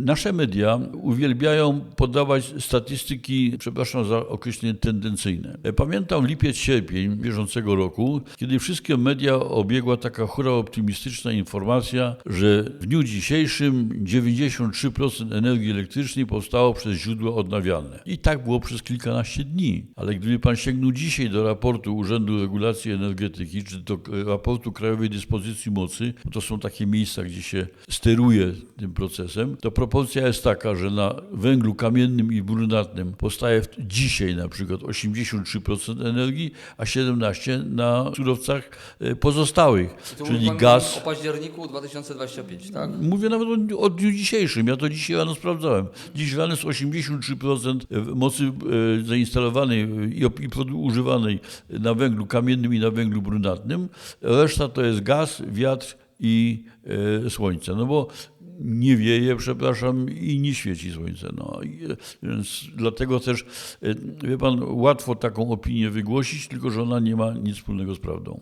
Nasze media uwielbiają podawać statystyki, przepraszam za określenie tendencyjne. Pamiętam lipiec, sierpień bieżącego roku, kiedy wszystkie media obiegła taka hura optymistyczna informacja, że w dniu dzisiejszym 93% energii elektrycznej powstało przez źródła odnawialne. I tak było przez kilkanaście dni. Ale gdyby pan sięgnął dzisiaj do raportu Urzędu Regulacji Energetyki, czy do raportu Krajowej Dyspozycji Mocy, to są takie miejsca, gdzie się steruje tym procesem, to proporcja jest taka, że na węglu kamiennym i brunatnym powstaje dzisiaj na przykład 83% energii, a 17% na surowcach e, pozostałych, czyli gaz. O październiku 2025, tak? Mówię nawet o, o dniu dzisiejszym. Ja to dzisiaj rano sprawdzałem. Dziś rano jest 83% mocy e, zainstalowanej i, i używanej na węglu kamiennym i na węglu brunatnym. Reszta to jest gaz, wiatr i e, słońce. No bo nie wieje, przepraszam, i nie świeci słońce. No, więc dlatego też, e, wie pan, łatwo taką opinię wygłosić, tylko że ona nie ma nic wspólnego z prawdą.